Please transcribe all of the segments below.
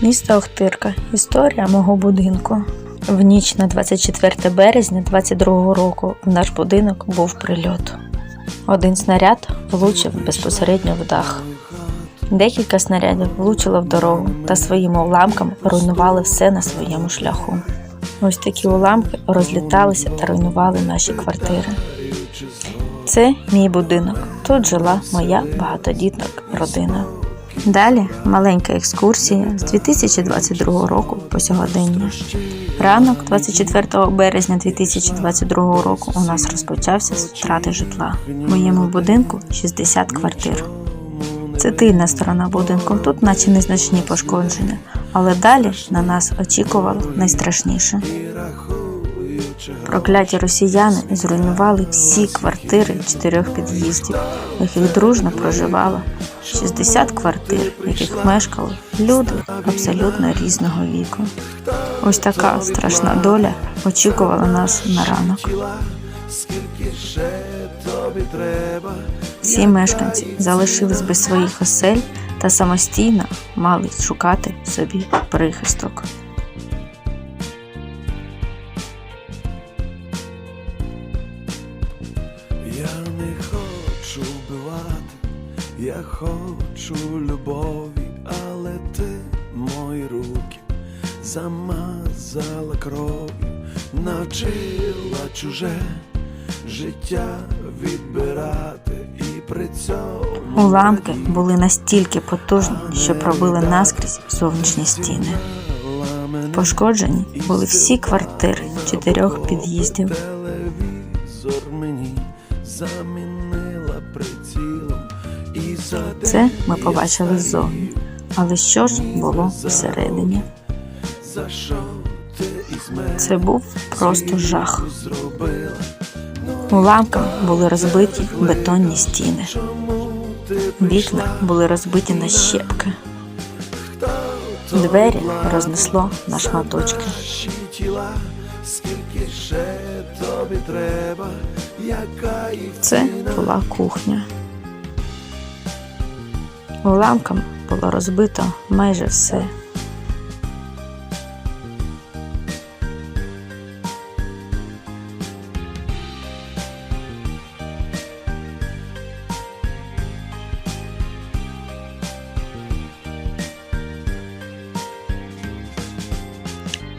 Місто Охтирка. Історія мого будинку. В ніч на 24 березня 22 року в наш будинок був прильот. Один снаряд влучив безпосередньо в дах. Декілька снарядів влучило в дорогу та своїми уламками руйнували все на своєму шляху. Ось такі уламки розліталися та руйнували наші квартири. Це мій будинок. Тут жила моя багатодітна родина. Далі маленька екскурсія з 2022 року по сьогодення. Ранок 24 березня 2022 року у нас розпочався з втрати житла. В моєму будинку 60 квартир. Це тильна сторона будинку. Тут, наче незначні пошкодження, але далі на нас очікувало найстрашніше. Прокляті росіяни зруйнували всі квартири чотирьох під'їздів, в яких дружно проживало 60 квартир, в яких мешкали люди абсолютно різного віку. Ось така страшна доля очікувала нас на ранок. Всі мешканці залишились без своїх осель та самостійно мали шукати собі прихисток. Хочу любові, але ти мої руки замазала кров'ю, навчила чуже життя відбирати і при цьому Уламки були настільки потужні, що пробили наскрізь зовнішні стіни. Пошкоджені були всі квартири чотирьох під'їздів. Це ми побачили ззовні. Але що ж було всередині? Це був просто жах. Уламками були розбиті бетонні стіни. Вікна були розбиті на щепки. Двері рознесло на шматочки. Це була кухня. Уламками було розбито майже все.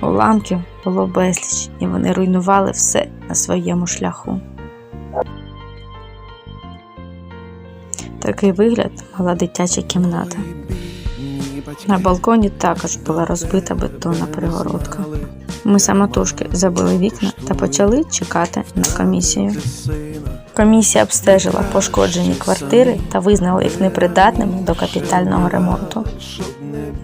Уламків було безліч, і вони руйнували все на своєму шляху. Такий вигляд мала дитяча кімната. На балконі також була розбита бетонна перегородка. Ми самотужки забили вікна та почали чекати на комісію. Комісія обстежила пошкоджені квартири та визнала їх непридатними до капітального ремонту.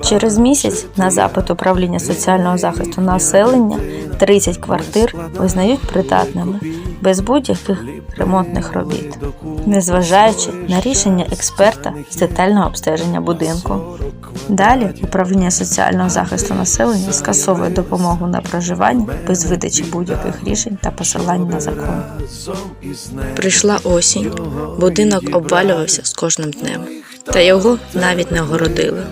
Через місяць на запит управління соціального захисту населення 30 квартир визнають придатними без будь-яких ремонтних робіт, незважаючи на рішення експерта з детального обстеження будинку. Далі управління соціального захисту населення скасовує допомогу на проживання без видачі будь-яких рішень та посилань на закон. Прийшла осінь, будинок обвалювався з кожним днем, та його навіть не огородили.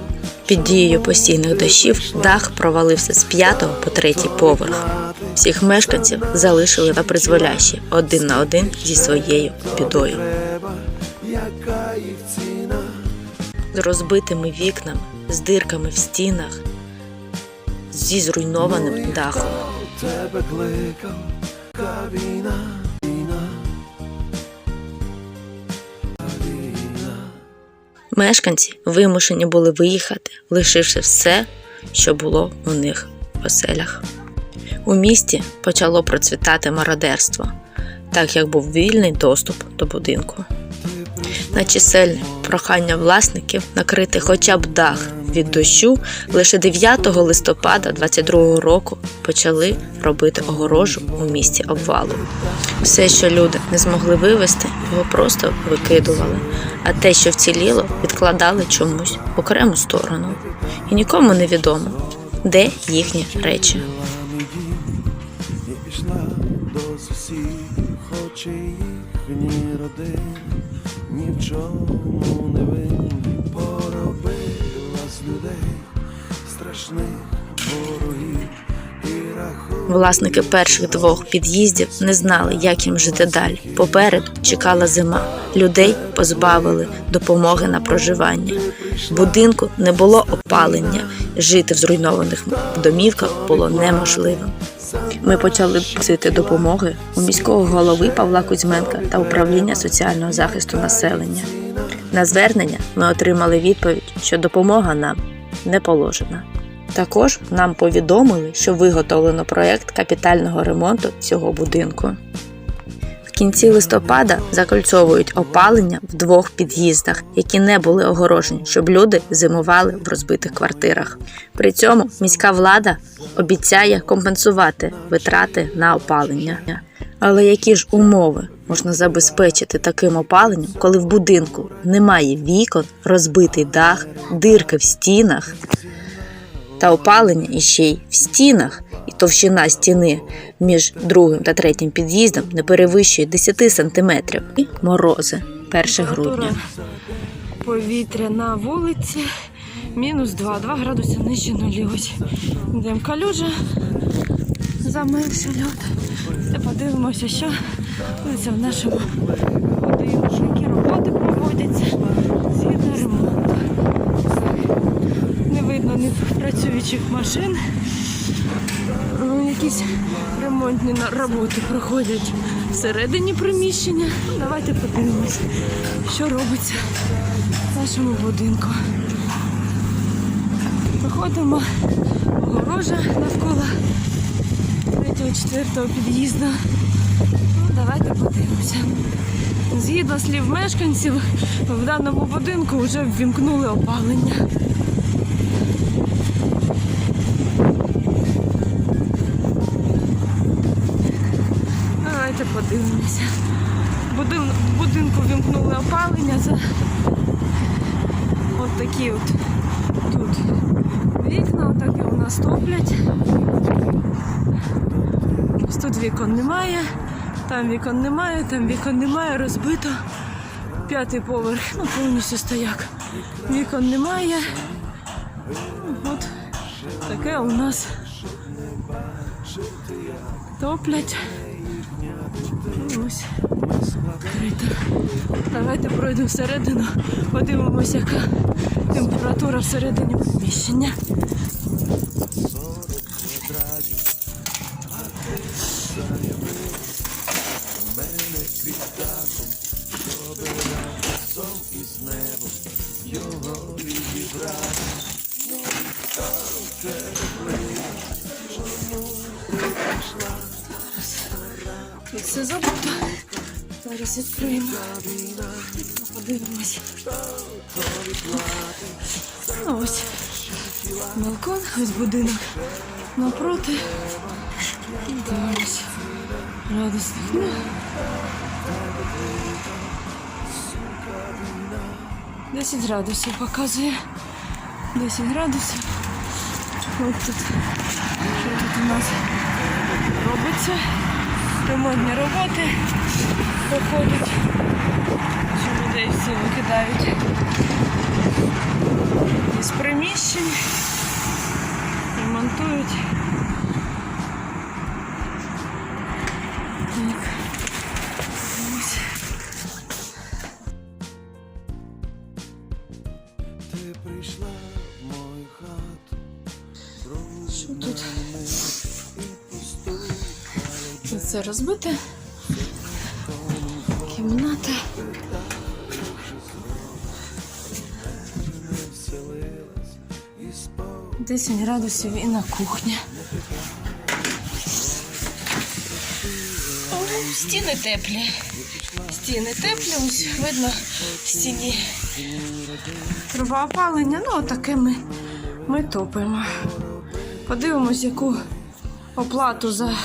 Під дією постійних дощів дах провалився з п'ятого по третій поверх. Всіх мешканців залишили на призволящі один на один зі своєю бідою. З розбитими вікнами, з дирками в стінах, зі зруйнованим дахом. тебе кликав, кавіна, Мешканці вимушені були виїхати, лишивши все, що було у них в оселях. У місті почало процвітати мародерство, так як був вільний доступ до будинку. На чисельне прохання власників накрити хоча б дах від дощу лише 9 листопада 22 року почали робити огорожу у місті обвалу. Все, що люди не змогли вивезти, його просто викидували, а те, що вціліло, відкладали чомусь в окрему сторону. І нікому не відомо, де їхні речі. І сусідів, хоче їхні родини, ні в чому не винні, поробила з людей страшних ворогів. Власники перших двох під'їздів не знали, як їм жити далі. Попереду чекала зима. Людей позбавили допомоги на проживання. В будинку не було опалення. Жити в зруйнованих домівках було неможливо. Ми почали просити допомоги у міського голови Павла Кузьменка та управління соціального захисту населення. На звернення ми отримали відповідь, що допомога нам не положена. Також нам повідомили, що виготовлено проєкт капітального ремонту цього будинку. Кінці листопада закольцовують опалення в двох під'їздах, які не були огорожені, щоб люди зимували в розбитих квартирах. При цьому міська влада обіцяє компенсувати витрати на опалення. Але які ж умови можна забезпечити таким опаленням, коли в будинку немає вікон, розбитий дах, дирки в стінах? та опалення іще й в стінах, товщина стіни між другим та третім під'їздом не перевищує 10 сантиметрів. І морози 1 грудня. Повітря на вулиці мінус 2, 2 градуси нижче нулі. Ось йдемо калюжа, замерзся льод. Все подивимося, що робиться в нашому будинку, які роботи проводяться згідно ремонту. Не видно ні працюючих машин. Ну, Якісь ремонтні роботи проходять всередині приміщення. Давайте подивимось, що робиться в нашому будинку. Проходимо огорожа навколо третього, четвертого під'їзду. Ну, давайте подивимося. Згідно слів мешканців, в даному будинку вже ввімкнули опалення. Подивимося. Будин, в будинку вімкнули опалення за от такі от тут вікна, отакі у нас топлять. Ось тут вікон немає, там вікон немає, там вікон немає, розбито. П'ятий поверх, ну повністю стояк. Вікон немає. Ну, От таке у нас топлять. Ось крита. Давайте пройдемо всередину, подивимося, яка температура всередині приміщення. Ось будинок напроти. Дивимось. Радісних. Ну. Десять градусів показує. 10 градусів. Ось тут. Що тут у нас робиться? ремонтні роботи проходять, що людей всі викидають із приміщень, ремонтують. Так. Ось. Ти прийшла в мою хату, Що тут? Тут Це розбите. Кімната. 27 градусів і на кухні. Стіни теплі. Стіни теплі, ось видно в стіні. Труба опалення, ну отаке ми ми топимо. Подивимось, яку оплату за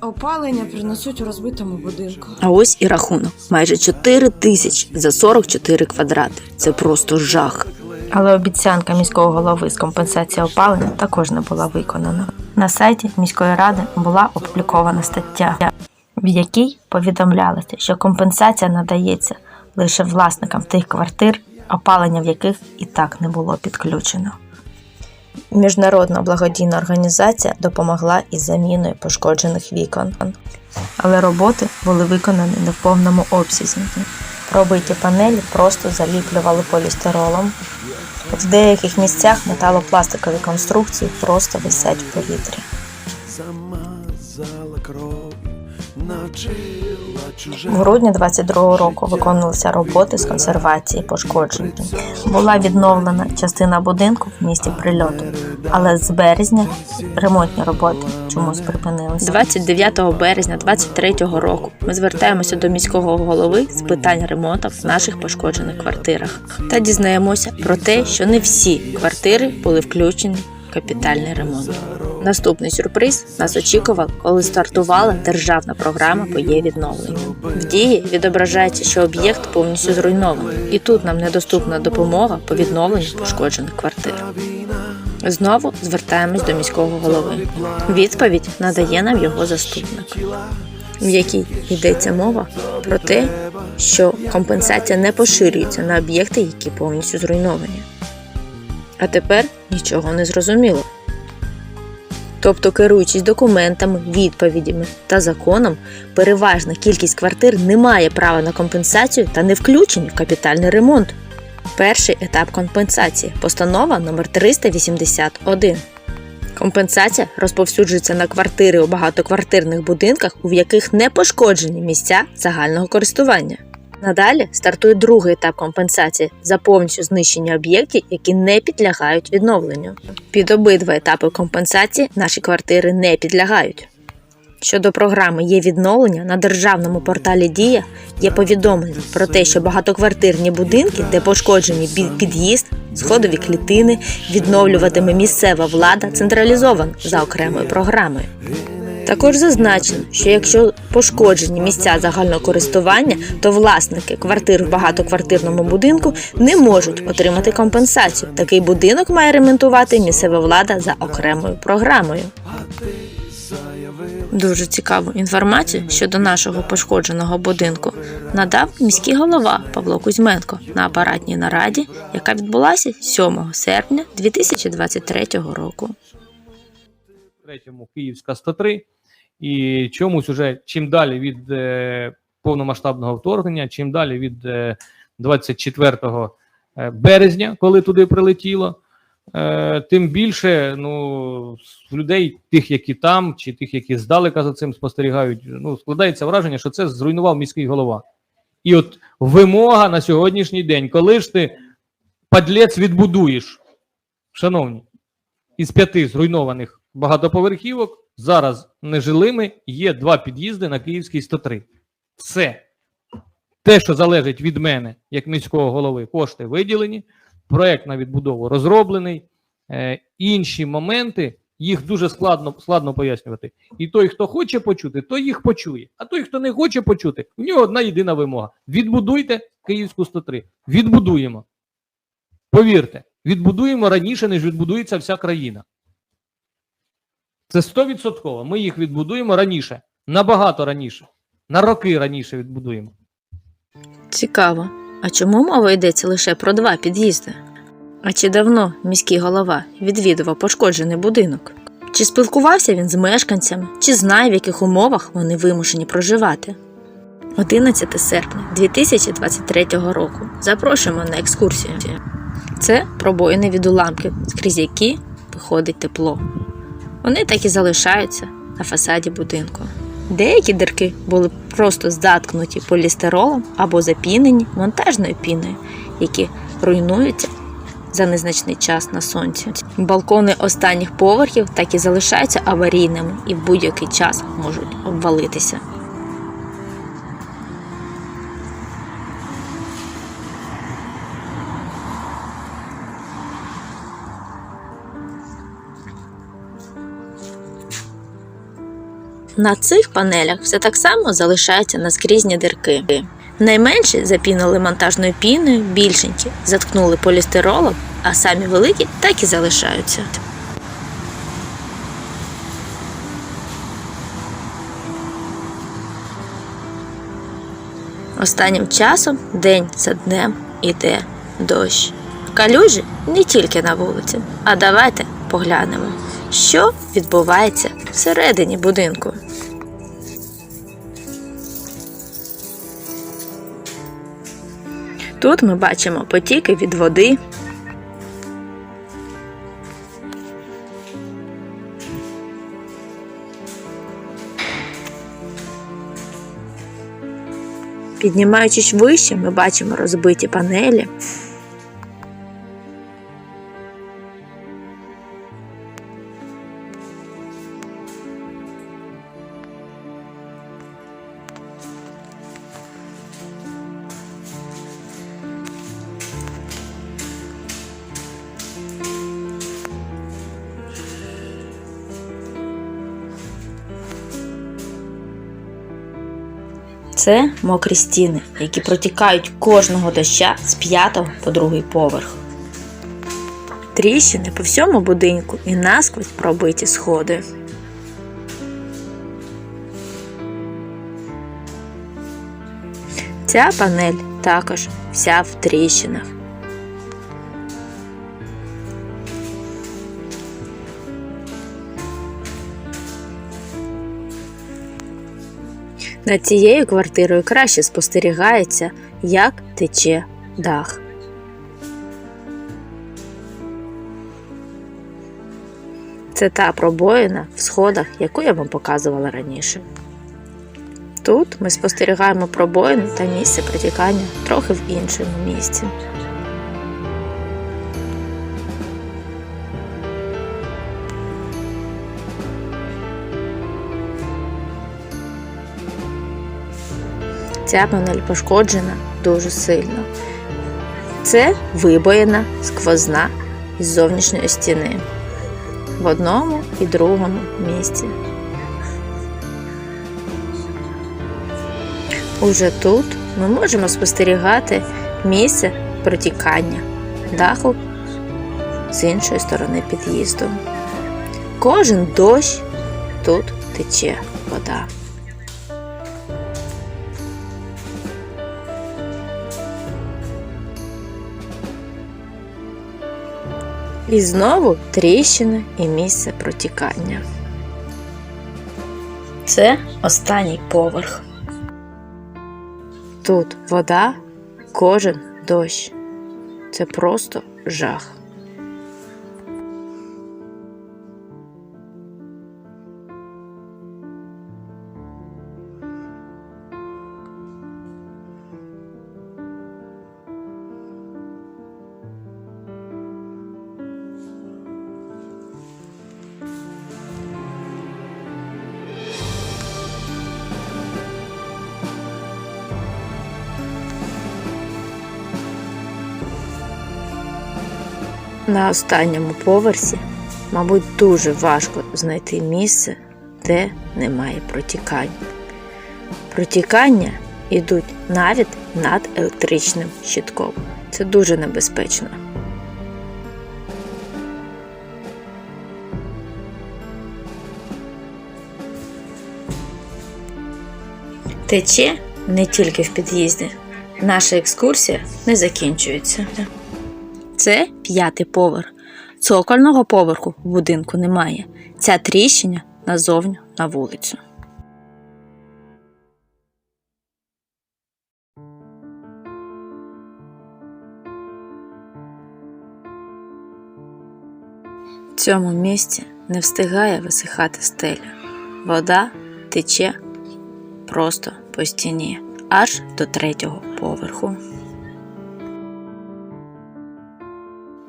опалення принесуть у розбитому будинку. А ось і рахунок. Майже 4 тисячі за 44 квадрати. Це просто жах. Але обіцянка міського голови з компенсації опалення також не була виконана. На сайті міської ради була опублікована стаття, в якій повідомлялося, що компенсація надається лише власникам тих квартир, опалення в яких і так не було підключено. Міжнародна благодійна організація допомогла із заміною пошкоджених вікон. Але роботи були виконані не в повному обсязі. Пробиті панелі просто заліплювали полістиролом. В деяких місцях металопластикові конструкції просто висять в повітрі. замазала кров, чуже. В грудні 22-го року виконувалися роботи з консервації пошкоджень. Була відновлена частина будинку в місті прильоту, але з березня ремонтні роботи чомусь припинилися. 29 березня 23-го року ми звертаємося до міського голови з питань ремонту в наших пошкоджених квартирах та дізнаємося про те, що не всі квартири були включені в капітальний ремонт. Наступний сюрприз нас очікував, коли стартувала державна програма по є відновленню. В дії відображається, що об'єкт повністю зруйнований, і тут нам недоступна допомога по відновленню пошкоджених квартир. Знову звертаємось до міського голови. Відповідь надає нам його заступник, в якій йдеться мова про те, що компенсація не поширюється на об'єкти, які повністю зруйновані. А тепер нічого не зрозуміло. Тобто, керуючись документами, відповідями та законом, переважна кількість квартир не має права на компенсацію та не включені в капітальний ремонт. Перший етап компенсації постанова номер 381. Компенсація розповсюджується на квартири у багатоквартирних будинках, у яких не пошкоджені місця загального користування. Надалі стартує другий етап компенсації за повністю знищення об'єктів, які не підлягають відновленню. Під обидва етапи компенсації наші квартири не підлягають. Щодо програми є відновлення на державному порталі Дія є повідомлення про те, що багатоквартирні будинки, де пошкоджені під'їзд, сходові клітини, відновлюватиме місцева влада централізовано за окремою програмою. Також зазначено, що якщо пошкоджені місця загального користування, то власники квартир в багатоквартирному будинку не можуть отримати компенсацію. Такий будинок має ремонтувати місцева влада за окремою програмою. Дуже цікаву інформацію щодо нашого пошкодженого будинку надав міський голова Павло Кузьменко на апаратній нараді, яка відбулася 7 серпня 2023 року. Третьому Київська 103. І чомусь уже чим далі від е, повномасштабного вторгнення, чим далі від е, 24 е, березня, коли туди прилетіло, е, тим більше ну, людей, тих, які там, чи тих, які здалека за цим спостерігають, ну, складається враження, що це зруйнував міський голова. І от вимога на сьогоднішній день, коли ж ти падлець відбудуєш, шановні, із п'яти зруйнованих багатоповерхівок зараз нежилими є два під'їзди на Київській 103. Все. Те, що залежить від мене, як міського голови, кошти виділені, проект на відбудову розроблений. Е, інші моменти їх дуже складно, складно пояснювати. І той, хто хоче почути, той їх почує. А той, хто не хоче почути, у нього одна єдина вимога: відбудуйте Київську 103. Відбудуємо. Повірте, відбудуємо раніше, ніж відбудується вся країна. Це 100%. Ми їх відбудуємо раніше, набагато раніше, на роки раніше відбудуємо. Цікаво. А чому мова йдеться лише про два під'їзди? А чи давно міський голова відвідував пошкоджений будинок? Чи спілкувався він з мешканцями, чи знає, в яких умовах вони вимушені проживати? 11 серпня 2023 року. Запрошуємо на екскурсію. Це пробоїни від уламків, скрізь які виходить тепло. Вони так і залишаються на фасаді будинку. Деякі дірки були просто заткнуті полістиролом або запінені монтажною піною, які руйнуються за незначний час на сонці. Балкони останніх поверхів так і залишаються аварійними і в будь-який час можуть обвалитися. На цих панелях все так само залишаються наскрізні дирки. Найменші запінили монтажною піною, більшенькі заткнули полістиролом, а самі великі так і залишаються. Останнім часом день за днем іде дощ. Калюжі не тільки на вулиці, а давайте поглянемо, що відбувається всередині будинку. Тут ми бачимо потіки від води. Піднімаючись вище, ми бачимо розбиті панелі. Це мокрі стіни, які протікають кожного доща з п'ятого по другий поверх. Тріщини по всьому будинку і насквозь пробиті сходи. Ця панель також вся в тріщинах. Над цією квартирою краще спостерігається, як тече дах. Це та пробоїна в сходах, яку я вам показувала раніше. Тут ми спостерігаємо пробоїну та місце протікання трохи в іншому місці. Ця панель пошкоджена дуже сильно. Це вибоїна сквозна із зовнішньої стіни в одному і другому місці. Уже тут ми можемо спостерігати місце протікання даху з іншої сторони під'їзду. Кожен дощ тут тече вода. І знову тріщини і місце протікання. Це останній поверх. Тут вода, кожен дощ. Це просто жах. На останньому поверсі, мабуть, дуже важко знайти місце, де немає протікань. Протікання йдуть навіть над електричним щитком. Це дуже небезпечно. Тече не тільки в під'їзді. Наша екскурсія не закінчується. Це п'ятий поверх. Цокольного поверху в будинку немає. Ця тріщина назовню на вулицю. В цьому місці не встигає висихати стеля. Вода тече просто по стіні аж до третього поверху.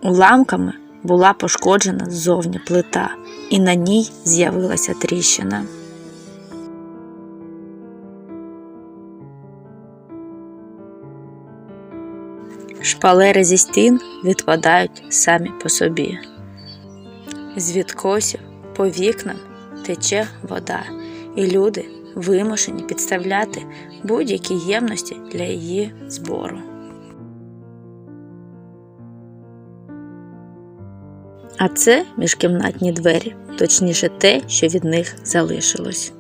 Уламками була пошкоджена ззовні плита, і на ній з'явилася тріщина. Шпалери зі стін відпадають самі по собі. З відкосів по вікнам тече вода, і люди вимушені підставляти будь-які ємності для її збору. А це міжкімнатні двері, точніше те, що від них залишилось.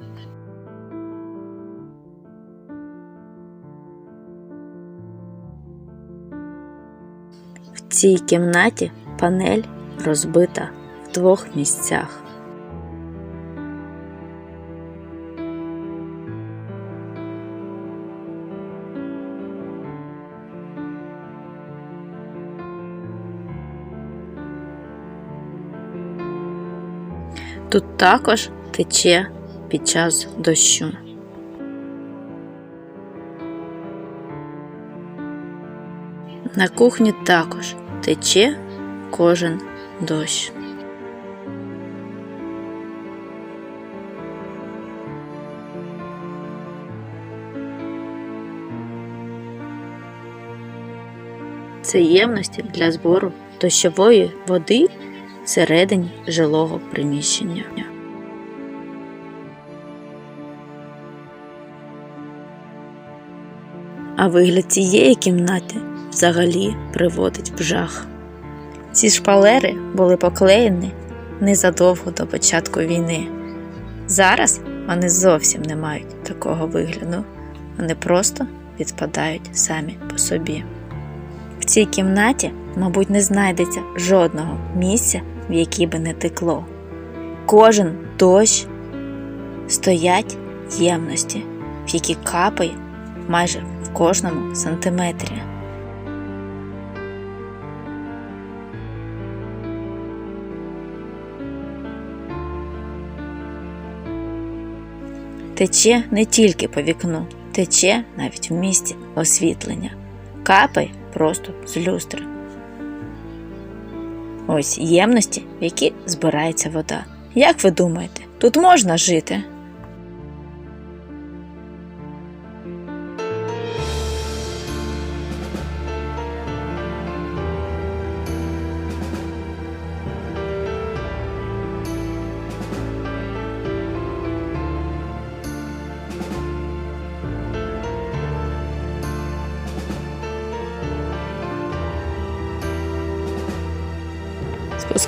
В цій кімнаті панель розбита в двох місцях. Тут також тече під час дощу. На кухні також тече кожен дощ. Це ємності для збору дощової води всередині жилого приміщення. А вигляд цієї кімнати взагалі приводить в жах. Ці шпалери були поклеєні незадовго до початку війни. Зараз вони зовсім не мають такого вигляду, вони просто відпадають самі по собі. В цій кімнаті, мабуть, не знайдеться жодного місця, в якій би не текло. Кожен дощ стоять ємності, в які капає майже в кожному сантиметрі. Тече не тільки по вікну, тече навіть в місці освітлення. Капає просто з люстри. Ось ємності, в які збирається вода. Як ви думаєте, тут можна жити?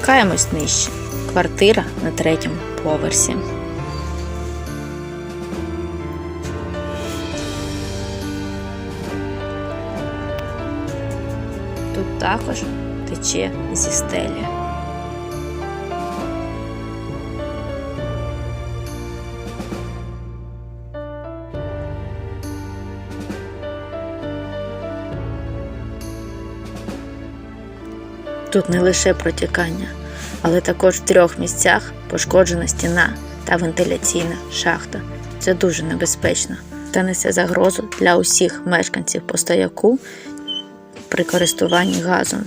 Спускаємось нижче. Квартира на третьому поверсі. Тут також тече зі стелі. Тут не лише протікання, але також в трьох місцях пошкоджена стіна та вентиляційна шахта. Це дуже небезпечно та несе загрозу для усіх мешканців постояку при користуванні газом.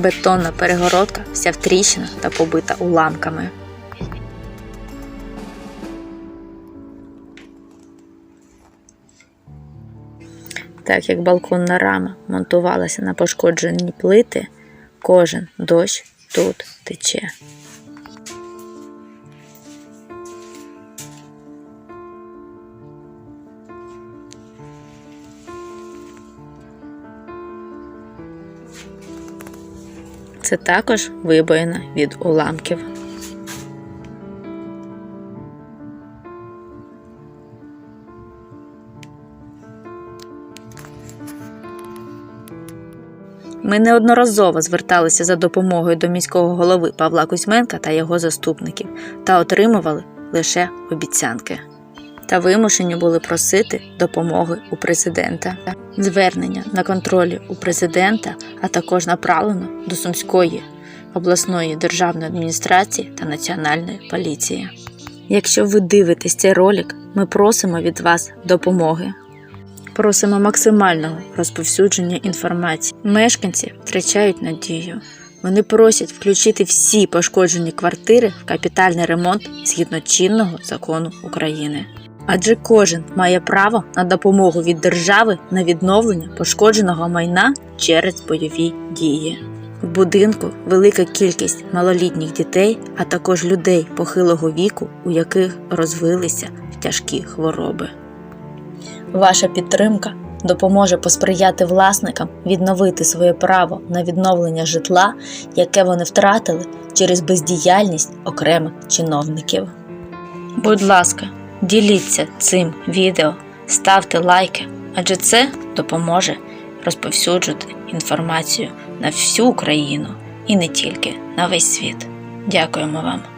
Бетонна перегородка вся втріщена та побита уламками. Так як балконна рама монтувалася на пошкоджені плити, кожен дощ тут тече. Це також вибоїна від уламків. Ми неодноразово зверталися за допомогою до міського голови Павла Кузьменка та його заступників та отримували лише обіцянки. Та вимушені були просити допомоги у президента. Звернення на контролі у президента, а також направлено до Сумської обласної державної адміністрації та національної поліції. Якщо ви дивитесь цей ролик, ми просимо від вас допомоги. просимо максимального розповсюдження інформації. Мешканці втрачають надію. Вони просять включити всі пошкоджені квартири в капітальний ремонт згідно чинного закону України. Адже кожен має право на допомогу від держави на відновлення пошкодженого майна через бойові дії. В будинку велика кількість малолітніх дітей, а також людей похилого віку, у яких розвилися тяжкі хвороби. Ваша підтримка допоможе посприяти власникам відновити своє право на відновлення житла, яке вони втратили через бездіяльність окремих чиновників. Будь ласка, діліться цим відео, ставте лайки, адже це допоможе розповсюджувати інформацію на всю Україну і не тільки на весь світ. Дякуємо вам.